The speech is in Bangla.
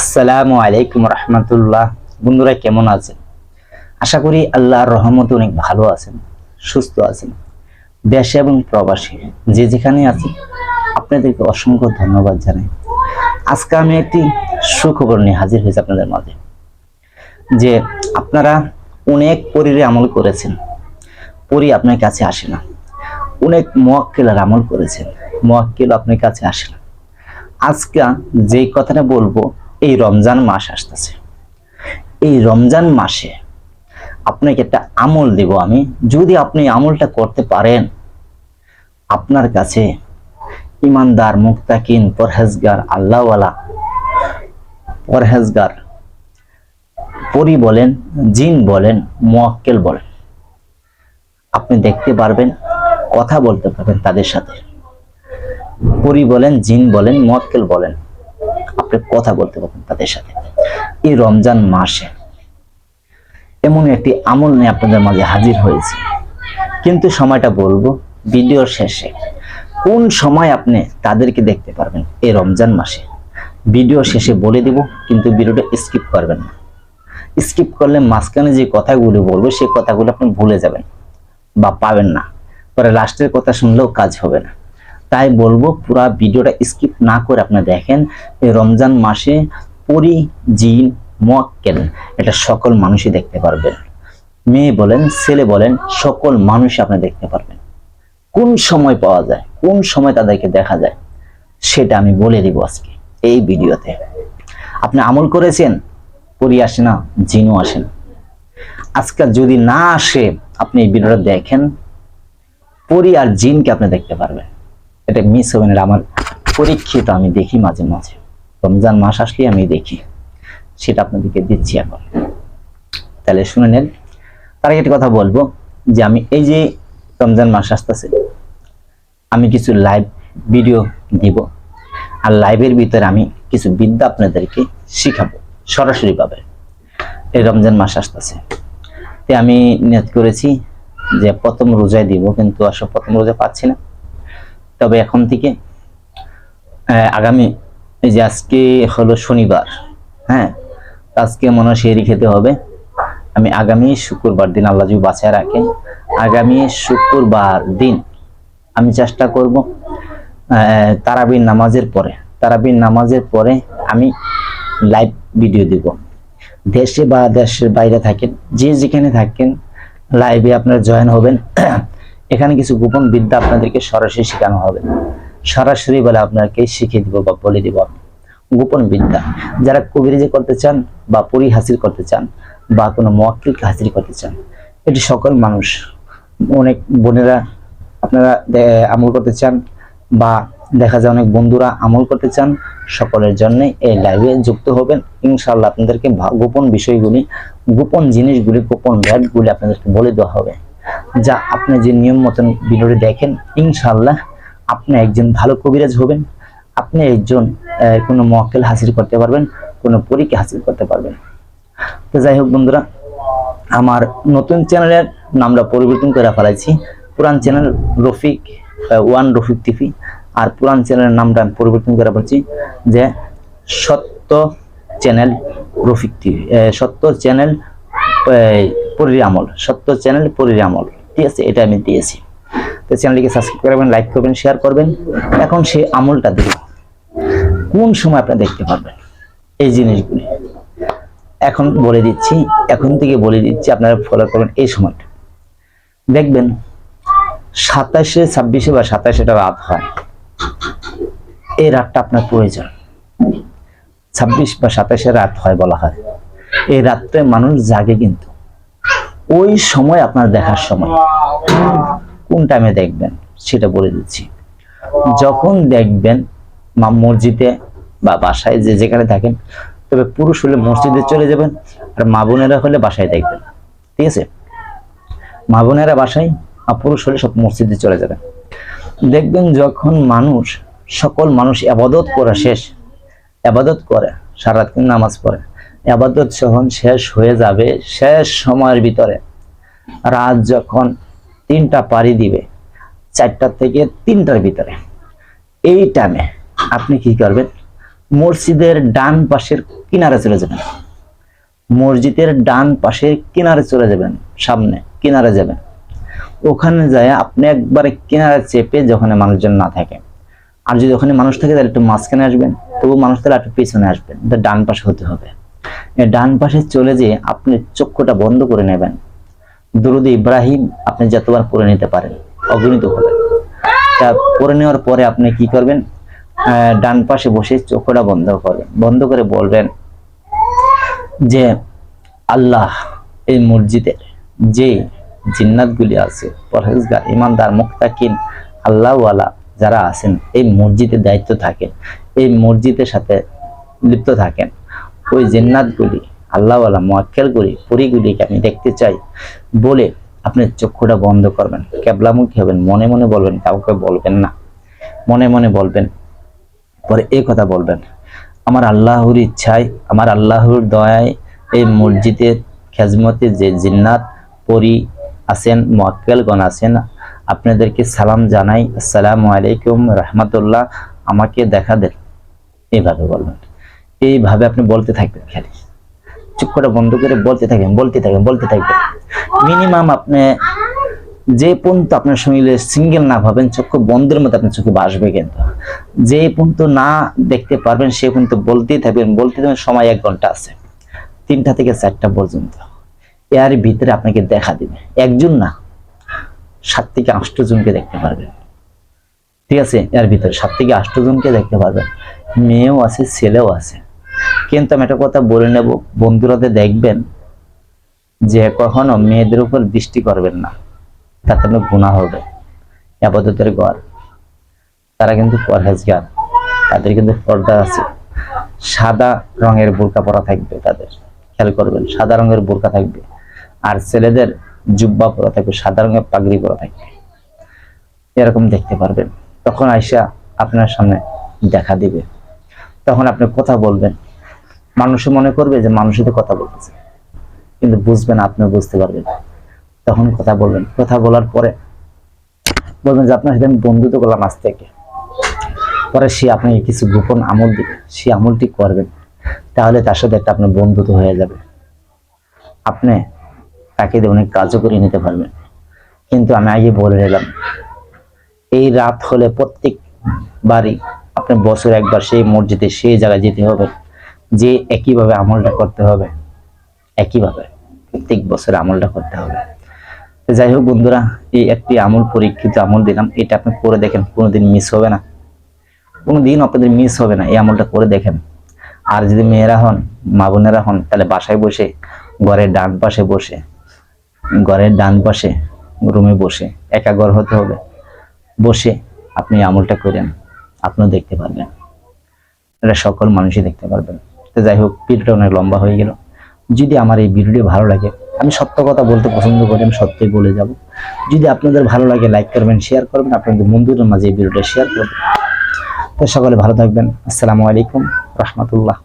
আসসালামু আলাইকুম রহমতুল্লাহ। বন্ধুরা, কেমন আছেন? আশা করি আল্লাহর রহমত অনেক ভালো আছেন, সুস্থ আছেন। দেশে এবং প্রবাসী যে যেখানে আছেন, আপনাদেরকে অসংখ্য ধন্যবাদ জানাই। আজকে আমি একটি সুখবর নিয়ে হাজির হয়েছি আপনাদের মাঝে, যে আপনারা অনেক পরীরে আমল করেছেন, পরি আপনার কাছে আসে না। অনেক মোয়াক্কেলের আমল করেছেন মোয়াক্কেল আপনার কাছে আসে না। আজকে যে কথাটা বলব এই রমজান মাস আসতেছে। এই রমজান মাসে আপনাকে একটা আমল দেব আমি। যদি আপনি আমলটা করতে পারেন, আপনার কাছে ইমানদার মুক্তাকিন পরহেজগার, আল্লাহওয়ালা পরহেজগার, পরি বলেন, জিন বলেন, মোয়াক্কেল বলেন, আপনি দেখতে পারবেন, কথা বলতে পারবেন তাদের সাথে। পরি বলেন, জিন বলেন, মোয়াক্কেল বলেন। আপনি কথা বলতে পারবেন তাদের সাথে। এই রমজান মাসে এমন একটি আমল নিয়ে আপনাদের মাঝে হাজির হয়েছে। কিন্তু সময়টা বলব ভিডিওর শেষে। কোন সময় আপনি তাদেরকে দেখতে পারবেন এই রমজান মাসে? ভিডিও শেষে বলে দিব, কিন্তু ভিডিওটা স্কিপ করবেন না। স্কিপ করলে মাঝখানে যে কথাগুলো বলব, সেই কথাগুলো আপনি ভুলে যাবেন বা পাবেন না। পরে লাস্টের কথা শুনলেও কাজ হবে না। তাই বলব পুরা ভিডিওটা স্কিপ না করে আপনি দেখেন, এই রমজান মাসে পরি জিন মোয়াক্কেল, এটা সকল মানুষই দেখতে পারবেন। মেয়ে বলেন, ছেলে বলেন, সকল মানুষই আপনি দেখতে পারবেন। কোন সময় পাওয়া যায়, কোন সময় তাদেরকে দেখা যায়, সেটা আমি বলে দিব আজকে, এই ভিডিওতে। আপনি আমল করেছেন, পরি আসে না, জিনও আসেন আজকাল যদি না আসে, আপনি এই ভিডিওটা দেখেন, পরি আর জিনকে আপনি দেখতে পারবেন। এটা মিস হবে না আমার পরীক্ষিত, আমি দেখি মাঝে মাঝে। রমজান মাস আসলে আমি দেখি। সেটা আপনাদেরকে দিচ্ছি এখন। তাহলে শুনে নেন। তার আগে একটা কথা বলব, যে আমি এই যে রমজান মাস আসতেছে, আমি কিছু লাইভ ভিডিও দিব। আর লাইভের ভিতরে আমি কিছু বিদ্যা আপনাদেরকে শিখাবো, সরাসরি পাবে এই রমজান মাস আসতেছে। তে আমি নিয়ত করেছি যে প্রথম রোজায় দিব, কিন্তু আসলে প্রথম রোজা পাচ্ছি না। তবে এখন থেকে আগামী, এই যে আজকে হলো শনিবার হ্যাঁ আজকে মনে সেরি খেতে হবে। আমি আগামী শুক্রবার দিন আল্লাহ যদি বাঁচায় রাখে, আগামী শুক্রবার দিন আমি চেষ্টা করব তারাবির নামাজের পরে, তারাবির নামাজের পরে আমি লাইভ ভিডিও দিব। দেশে বা দেশের বাইরে থাকেন, যে যেখানে থাকেন লাইভে আপনারা জয়েন হবেন। এখানে কিছু গোপন বিদ্যা আপনাদেরকে সরাসরি শেখানো হবে। সরাসরি বলে আপনাকে শিখিয়ে দিব বা বলে দিব। গোপন বিদ্যা, যারা কবিরাজি করতে চান বা পরি হাসিল করতে চান বা কোনো মোয়াক্কিলকে হাসিল করতে চান, এটি সকল মানুষ, অনেক বোনেরা আপনারা আমল করতে চান বা দেখা যায় অনেক বন্ধুরা আমল করতে চান, সকলের জন্য এই লাইভে যুক্ত হবেন। ইনশাআল্লাহ আপনাদেরকে গোপন বিষয়গুলি, গোপন জিনিসগুলি, গোপন ব্যাগগুলি আপনাদেরকে বলে দেওয়া হবে। যা আপনি যে নিয়ম মতন ভিডিওটি দেখেন, ইনশাআল্লাহ আপনি একজন ভালো কবিরাজ হবেন। আপনি একজন কোনো মক্কেল হাসিল করতে পারবেন, কোনো পরীক্ষা হাসিল করতে পারবেন। তো যাই হোক বন্ধুরা, আমার নতুন চ্যানেলের নামটা পরিবর্তন করে ফেলাইছি। পুরান channel Rafiq one Rafiq TV আর পুরান চ্যানেলের নামটা আমি পরিবর্তন করে বলছি যে সত্য চ্যানেল রফিক টিভি সত্য চ্যানেল পরির আমল, সত্য চ্যানেল পরির আমল। ঠিক আছে, এটা আমি দিয়েছি। তো চ্যানেলটিকে সাবস্ক্রাইব করবেন লাইক করবেন শেয়ার করবেন। এখন সেই আমলটা দেব কোন সময় আপনারা দেখতে পারবেন? এই জিনিসগুলি। এখন বলে দিচ্ছি, এখন থেকে বলে দিচ্ছি, আপনারা ফলো করবেন এই সময়টা। দেখবেন, সাতাশে, ছাব্বিশে বা সাতাশে রাত হয়। এই রাতটা আপনার প্রয়োজন। ছাব্বিশ বা সাতাশে রাত হয় বলা হয়। এই রাত্রে মানুষ জাগে কিন্তু। ওই সময় আপনার দেখার সময়। কোন টাইমে দেখবেন? সেটা বলে দিচ্ছি। যখন দেখবেন মা মসজিদে বা বাসায় যে যেখানে থাকেন তবে পুরুষ হলে মসজিদে চলে যাবেন আর মা বোনেরা হলে বাসায় দেখবেন। ঠিক আছে? মা বোনেরা বাসায় আর পুরুষ হলে সব মসজিদে চলে যাবেন। দেখবেন যখন মানুষ সকল মানুষ আবাদত করা শেষ আবাদত করে সারাত নামাজ পড়ে আবাদত যখন শেষ হয়ে যাবে, শেষ সময়ের ভিতরে রাত যখন তিনটা পাড়ি দিবে, চারটা থেকে তিনটার ভিতরে, এই টাইমে আপনি কি করবেন? মসজিদের ডান পাশের কিনারে চলে যাবেন। মসজিদের ডান পাশের কিনারে চলে যাবেন, সামনে কিনারে যাবেন। ওখানে যায় আপনি একবারে কিনারে চেপে যখন মানুষজন না থাকে। আর যদি ওখানে মানুষ থাকে তাহলে একটু মাঝখানে আসবেন, তবু মানুষ তাহলে একটু পিছনে আসবেন ডান পাশে হতে হবে। ডান পাশে চলে যেয়ে আপনি চক্ষুটা বন্ধ করে নেবেন। দুরুদ ইব্রাহিম আপনি যতবার পড়ে নিতে পারেন, অগণিত হবে। তা পড়ে নেওয়ার পরে আপনি কি করবেন? ডান পাশে বসে চোখটা বন্ধ করবেন। বন্ধ করে বলবেন যে, আল্লাহ এই মসজিদের যে জিন্নাতগুলি আছে, পরহেজগার, ইমানদার মুক্তাকিন আল্লাহওয়ালা যারা আছেন, এই মসজিদের দায়িত্ব থাকেন, এই মসজিদের সাথে লিপ্ত থাকেন। ওই জিন্নাতগুলি, আল্লাহওয়ালা মোয়াক্কেলগুলি, পরিগুলিকে আমি দেখতে চাই বলে আপনি চক্ষুটা বন্ধ করবেন ক্যাবলামুখী হবেন, মনে মনে বলবেন, কাউকে বলবেন না। মনে মনে বলবেন, পরে এই কথা বলবেন, আমার আল্লাহর ইচ্ছায়, আমার আল্লাহর দয়ায় এই মসজিদের খেজমতে যে জিন্নাত পরি আছেন, মোয়াক্কেলগণ আছেন, আপনাদেরকে সালাম জানাই, আসসালামু আলাইকুম রহমতুল্লাহ, আমাকে দেখা দেন। এইভাবে বলবেন। এইভাবে আপনি বলতে থাকবেন খালি চুপ করে বন্ধ করে বলতে থাকবেন বলতে থাকবেন বলতে থাকবেন। মিনিমাম আপনি যে পর্যন্ত আপনার শরীরে সিঙ্গেল না ভাবেন চক্ষু বন্ধের মতো আপনার চোখে বাসবে কিন্তু। যে পর্যন্ত না দেখতে পারবেন, সে পর্যন্ত বলতেই থাকবেন, বলতে থাকবেন সময় এক ঘণ্টা আছে। তিনটা থেকে চারটা পর্যন্ত। এর ভিতরে আপনাকে দেখা দিবে। একজন না, সাত থেকে আষ্ট জনকে দেখতে পারবেন। ঠিক আছে? এর ভিতরে সাত থেকে আষ্ট জনকে দেখতে পারবেন। মেয়েও আছে, ছেলেও আছে। কিন্তু আমি একটা কথা বলে নেব বন্ধুরাতে দেখবেন যে কখনো মেয়েদের উপর দৃষ্টি করবেন না, তাতে আপনার গুণা হবে, আপাততের ঘর। তারা কিন্তু পরহেজগার, তাদের কিন্তু পর্দা আছে, সাদা রঙের বোরকা পরা থাকবে তাদের, খেয়াল করবেন, সাদা রঙের বোরকা থাকবে, আর ছেলেদের জুব্বা পরা থাকবে, সাদা রঙের পাগড়ি পরা থাকবে। এরকম দেখতে পারবেন। তখন আইসা আপনার সামনে দেখা দিবে। তখন আপনি কথা বলবেন মানুষে মনে করবে যে মানুষের কথা বলতেছে। কিন্তু বুঝবেন আপনি বুঝতে পারবেন। তখন কথা বলবেন। কথা বলার পরে বলবেন যে, আপনার সাথে আমি বন্ধুত্ব করলাম আজ থেকে। পরে সে আপনাকে কিছু গোপন আমল দিবে। সেই আমলটি করবেন। তাহলে তার সাথে একটা আপনার বন্ধুত্ব হয়ে যাবে। আপনি তাকে দিয়ে অনেক কাজও করে নিতে পারবেন। কিন্তু আমি আগে বলে নিলাম, এই রাত হলে প্রত্যেক বাড়ি আপনি বছর একবার সেই মসজিদে সেই জায়গায় যেতে হবে। যে একইভাবে আমলটা করতে হবে, একইভাবে প্রত্যেক বছর আমলটা করতে হবে। যাই হোক বন্ধুরা, এই একটি আমল পরীক্ষিত আমল দিলাম, এটা আপনি করে দেখেন, কোনোদিন মিস হবে না। কোনোদিন আপনাদের মিস হবে না, এই আমলটা করে দেখেন। আর যদি মেয়েরা হন, মা বোনেরা হন, তাহলে বাসায় বসে, ঘরের ডান পাশে বসে, ঘরের ডান পাশে রুমে বসে, একা ঘর হতে হবে। বসে আপনি আমলটা করেন, আপনিও দেখতে পারবেন। এটা সকল মানুষই দেখতে পারবেন। তো যাই হোক, ভিডিওটা অনেক লম্বা হয়ে গেল। যদি আমার এই ভিডিওটি ভালো লাগে, আমি সত্য কথা বলতে পছন্দ করি, আমি সত্যই বলে যাব। যদি আপনাদের ভালো লাগে লাইক করবেন শেয়ার করবেন, আপনাদের বন্ধুদের মাঝে এই ভিডিওটা শেয়ার করবেন। তো সকলে ভালো থাকবেন। আসসালামু আলাইকুম, রহমতুল্লাহ।